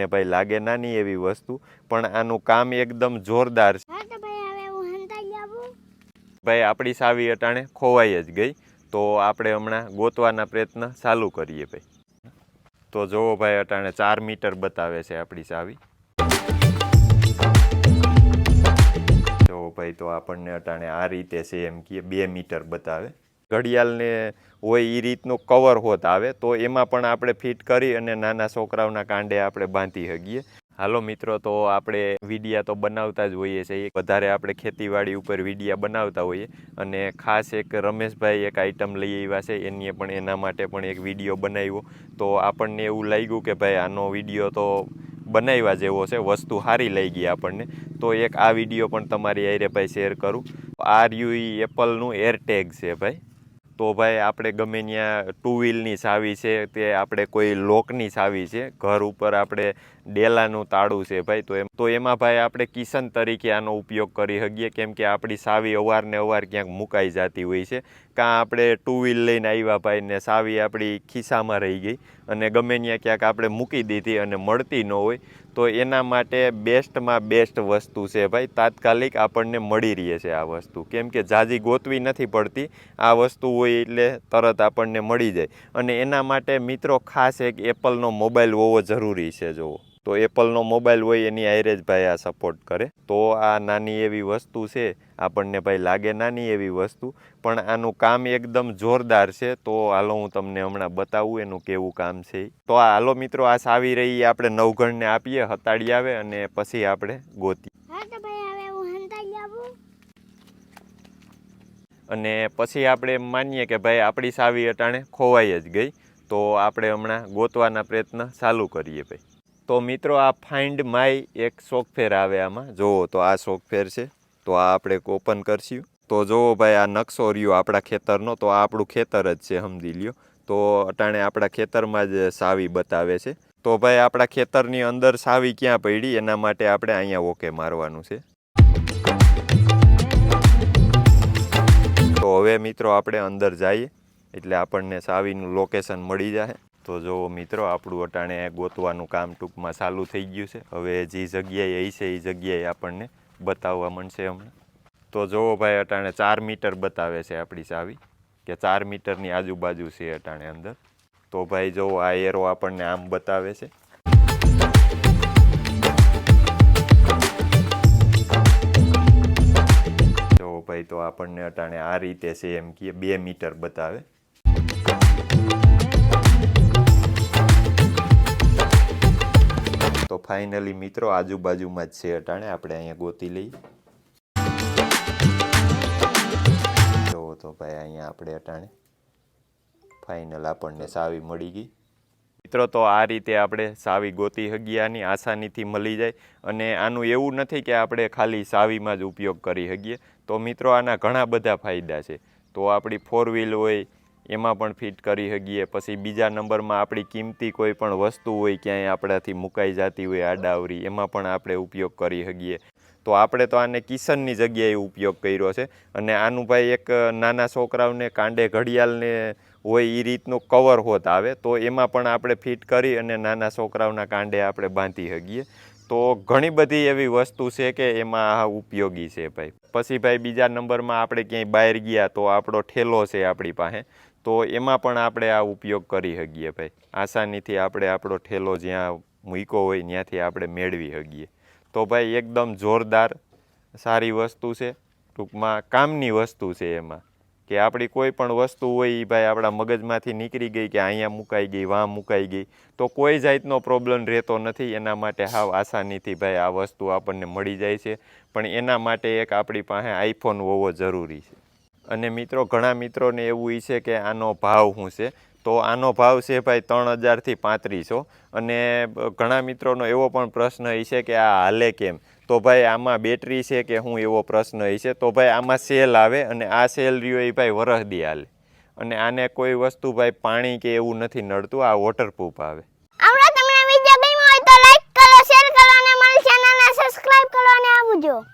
ને ભાઈ લાગે નાની એવી વસ્તુ પણ આનું કામ એકદમ જોરદાર છે. ભાઈ આપણી સાવી અટાણે ખોવાઈ જ ગઈ તો આપણે હમણાં ગોતવાના પ્રયત્ન ચાલુ કરીએ ભાઈ. તો જોવો ભાઈ અટાણે ચાર મીટર બતાવે છે આપણી સાવી. જોવો ભાઈ તો આપણને અટાણે આ રીતે છે એમ કે બે મીટર બતાવે. ઘડિયાળને હોય એ રીતનું કવર હોત આવે, તો એમાં પણ આપણે ફિટ કરી અને નાના છોકરાઓના કાંડે આપણે બાંધી શકીએ. હાલો મિત્રો, તો આપણે વિડિયા તો બનાવતા જ હોઈએ છીએ. વધારે આપણે ખેતીવાડી ઉપર વિડિયા બનાવતા હોઈએ. અને ખાસ એક રમેશભાઈ એક આઈટમ લઈ આવ્યા છે, એની પણ એના માટે પણ એક વીડિયો બનાવ્યો. તો આપણને એવું લાગ્યું કે ભાઈ આનો વીડિયો તો બનાવ્યા જેવો છે, વસ્તુ સારી લઈ ગઈ આપણને. તો એક આ વીડિયો પણ તમારી આઈરે ભાઈ શેર કરું. આર યુ એપલનું એરટેગ છે ભાઈ. તો ભાઈ આપણે ગમે ત્યાં ટુ વ્હીલની ચાવી છે તે આપણે કોઈ લોકની ચાવી છે, ઘર ઉપર આપણે ડેલાનું તાળું છે ભાઈ, તો એમ તો એમાં ભાઈ આપણે કિશન તરીકે આનો ઉપયોગ કરી શકીએ, કેમ કે આપણી ચાવી અવારને અવાર ક્યાંક મુકાઈ જતી હોય છે. કાં આપણે ટુ વ્હીલ લઈને આવ્યા ભાઈ ને ચાવી આપણી ખિસ્સામાં રહી ગઈ અને ગમે ત્યાં ક્યાંક આપણે મૂકી દીધી અને મળતી ન હોય તો એના માટે બેસ્ટમાં બેસ્ટ વસ્તુ છે ભાઈ. તાત્કાલિક આપણને મળી રહે છે આ વસ્તુ. કેમ કે જાજી ગોતવી નથી પડતી. આ વસ્તુ હોય એટલે તરત આપણને મળી જાય. અને એના માટે મિત્રો ખાસ એક એપલનો મોબાઈલ હોવો જરૂરી છે જોવો તો એપલનો મોબાઈલ હોય એની હારે જ ભાઈ આ સપોર્ટ કરે. તો આ નાની એવી વસ્તુ છે આપણને ભાઈ લાગે નાની એવી વસ્તુ પણ આનું કામ એકદમ જોરદાર છે. તો હાલો હું તમને હમણાં બતાવું એનું કેવું કામ છે. તો આ હાલો મિત્રો આ સાવી રહી આપણે નવઘણને આપીએ હતાડી આવે અને પછી આપણે ગોતીએ હા તો ભાઈ હવે હું હંતાઈ આવું અને પછી આપણે એમ માનીએ કે ભાઈ આપણી સાવી અટાણે ખોવાઈ જ ગઈ. તો આપણે હમણાં ગોતવાના પ્રયત્ન ચાલુ કરીએ ભાઈ. તો મિત્રો, આ ફાઇન્ડ માય એક સોફ્ટવેર આવે આમાં. જુઓ તો આ સોફ્ટવેર છે. તો આ આપણે ઓપન કરશું. તો જુઓ ભાઈ, આ નકશો રહ્યો આપણા ખેતરનો. તો આ આપણું ખેતર જ છે, સમજી લ્યો. તો અટાણે આપણા ખેતરમાં જ સાવી બતાવે છે. તો ભાઈ, આપણા ખેતરની અંદર સાવી ક્યાં પડી? એના માટે આપણે અહીંયા ઓકે મારવાનું છે. તો હવે મિત્રો, આપણે અંદર જઈએ. એટલે આપણને સાવીનું લોકેશન મળી જાય તો જો મિત્રો, આપણું અટાણે ગોતવાનું કામ ટૂંકમાં ચાલુ થઈ ગયું છે. હવે જે જગ્યાએ છે, એ જગ્યાએ આપણને બતાવવા મળશે હમણાં તો જોવો ભાઈ, અટાણે ચાર મીટર બતાવે છે આપણી સાવી કે ચાર મીટરની આજુબાજુ છે અટાણે અંદર. તો ભાઈ જોવો આ એરો આપણને આમ બતાવે છે. જોવો ભાઈ, તો આપણને અટાણે આ રીતે છે એમ કે બે મીટર બતાવે. તો ફાઇનલી મિત્રો આજુબાજુમાં જ છે અટાણે. આપણે અહીંયા ગોતી લઈ જોવો તો ભાઈ અહીંયા આપણે અટાણે. ફાઇનલ આપણને સાવી મળી ગઈ. મિત્રો તો આ રીતે આપણે સાવી ગોતી હગિયાની આસાનીથી મળી જાય. અને આનું એવું નથી કે આપણે ખાલી સાવીમાં જ ઉપયોગ કરી શકીએ તો મિત્રો આના ઘણા બધા ફાયદા છે. તો આપણી ફોર વ્હીલ હોય એમાં પણ ફિટ કરી શકીએ. પછી બીજા નંબરમાં આપણી કિંમતી કોઈ પણ વસ્તુ હોય ક્યાંય આપણાથી મુકાઈ જતી હોય આડાવરી, એમાં પણ આપણે ઉપયોગ કરી શકીએ. તો આપણે તો આને કિશનની જગ્યાએ ઉપયોગ કર્યો છે. અને આનું ભાઈ એક નાના છોકરાઓને કાંડે ઘડિયાળને હોય એ રીતનું કવર હોત આવે, તો એમાં પણ આપણે ફિટ કરી અને નાના છોકરાઓના કાંડે આપણે બાંધી શકીએ. તો ઘણી બધી એવી વસ્તુ છે કે એમાં આ ઉપયોગી છે ભાઈ. પછી ભાઈ બીજા નંબરમાં આપણે ક્યાંય બહાર ગયા તો આપણો ઠેલો છે આપણી પાસે. તો એમાં પણ આપણે આ ઉપયોગ કરી શકીએ ભાઈ. આસાનીથી આપણે આપણો ઠેલો જ્યાં મૂક્યો હોય ત્યાંથી આપણે મેળવી શકીએ. તો ભાઈ એકદમ જોરદાર સારી વસ્તુ છે. ટૂંકમાં કામની વસ્તુ છે એમાં. કે આપણી કોઈ પણ વસ્તુ હોય એ ભાઈ આપણા મગજમાંથી નીકળી ગઈ કે અહીંયા મુકાઈ ગઈ, વાં મુકાઈ ગઈ, તો કોઈ જાતનો પ્રોબ્લેમ રહેતો નથી. એના માટે હાવ આસાનીથી ભાઈ આ વસ્તુ આપણને મળી જાય છે. પણ એના માટે એક આપણી પાસે આઈફોન હોવો જરૂરી છે. અને મિત્રો, ઘણા મિત્રોને એવું છે કે આનો ભાવ શું છે? તો આનો ભાવ છે ભાઈ ત્રણ હજારથી પાંત્રીસો. અને ઘણા મિત્રોનો એવો પણ પ્રશ્ન એ છે કે આ હાલે કેમ? તો ભાઈ આમાં બેટરી છે કે હું એવો પ્રશ્ન એ છે? તો ભાઈ આમાં સેલ આવે અને આ સેલ રહ્યો એ ભાઈ વરસદી હાલે. અને આને કોઈ વસ્તુ ભાઈ પાણી કે એવું નથી નડતું, આ વોટરપ્રૂફ આવે. આવજો.